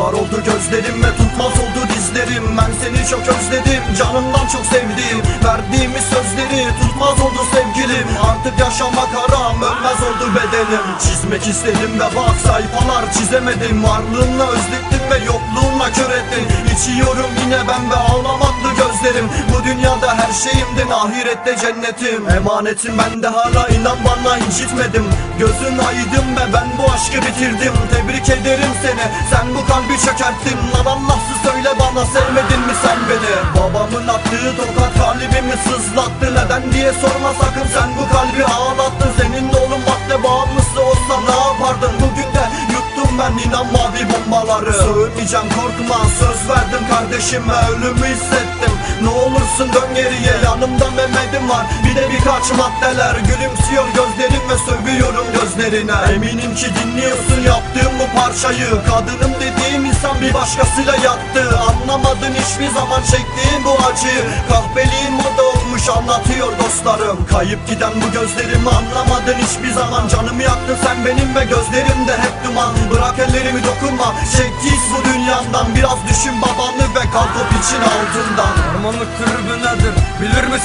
Karalar oldu gözlerim ve tutmaz oldu dizlerim. Ben seni çok özledim canımdan çok sevdim. Verdiğimiz sözleri tutmaz oldu sevgilim. Artık yaşamak haram ölmez oldu bedenim. Çizmek istedim ve bak sayfalar çizemedim. Varlığınla özlettin ve yokluğunla kör ettin İçiyorum yine ben ve ağlamaklı gözlerim. Bu dünyada her şeyimdin ahirette cennetim. Emanetim bende hala inan bana incitmedim Gözün aydın ve ben bu aşkı bitirdim. Tebrik ederim seni sen bu kalbi çökerttin. Lan Allahsız söyle bana sevmedin mi sen beni? Babamın attığı tokat kalbimi sızlattı. Neden diye sorma sakın sen bu kalbi ağlattın. Senin de oğlum madde bağımlısı olsa ne yapardın? Bugün de yuttum ben inan mavi bombaları Sövmeyeceğim korkma. Söz verdim kardeşime ölümü hissettim. Ne olursun dön geriye yanımda Mehmet'im var. Bir de birkaç maddeler gülümsüyor gözlerim ve sövüyorum gözlerine. Eminim ki dinliyorsun yaptığım parçayı. Kadınım dediğim insan bir başkasıyla yattı. Anlamadın hiçbir zaman çektiğim bu acıyı Kahpeliğin moda olmuş anlatıyor dostlarım. Kayıp giden bu gözlerimi anlamadın hiçbir zaman. Canımı yaktın sen benim ve gözlerimde hep duman. Bırak ellerimi dokunma çektiğiz bu dünyandan. Biraz düşün babanı ve kalk o piçin altından. Ormanlık tribü nedir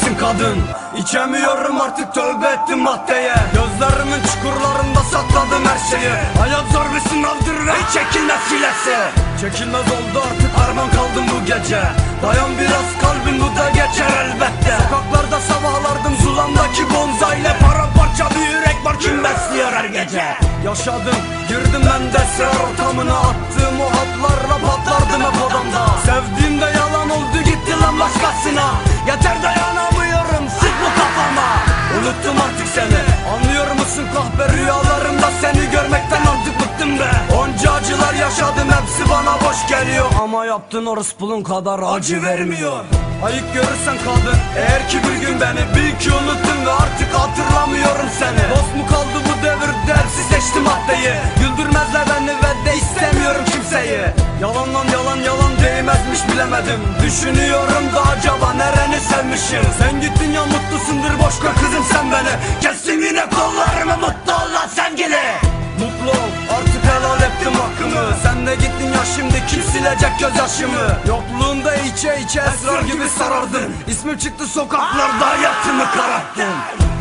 misin kadın. İçemiyorum artık tövbe ettim maddeye. Gözlerimin çukurlarında sakladım her şeyi. Hayat zor bir sınavdır ve çekilmez çilesi Çekilmez oldu artık arman kaldım bu gece. Dayan biraz kalbim bu da geçer elbette. Sokaklarda sabahlardım zulamdaki bonzayla Paramparça bir yürek var. Kim besliyor her gece? Yaşadım girdim ben de esrar ortamına Attığım o hatlarla patlardım hep odamda seni. Anlıyor musun kahpe rüyalarımda seni görmekten artık bıktım be. Onca acılar yaşadım hepsi bana boş geliyor. Ama yaptığın orospunun kadar acı vermiyor. Ayık görürsen kadın Eğer ki bir gün beni bil ki unuttun ve artık hatırlamıyorum seni. Dost mu kaldı bu devirde? Hepsi maddeyi. Güldürmezler beni ve de istemiyorum kimseyi. Yalanlan yalan yalan değmezmiş bilemedim. Düşünüyorum da acaba nereni sevmişim? Sen beni. Kestim yine kollarımı mutlu ol lan sevgili. Mutlu ol artık helal ettim hakkımı. Sen de gittin ya şimdi kim silecek gözyaşımı? Yokluğunda içe içe esrar gibi sarardın. İsmim çıktı sokaklarda hayatımı kararttın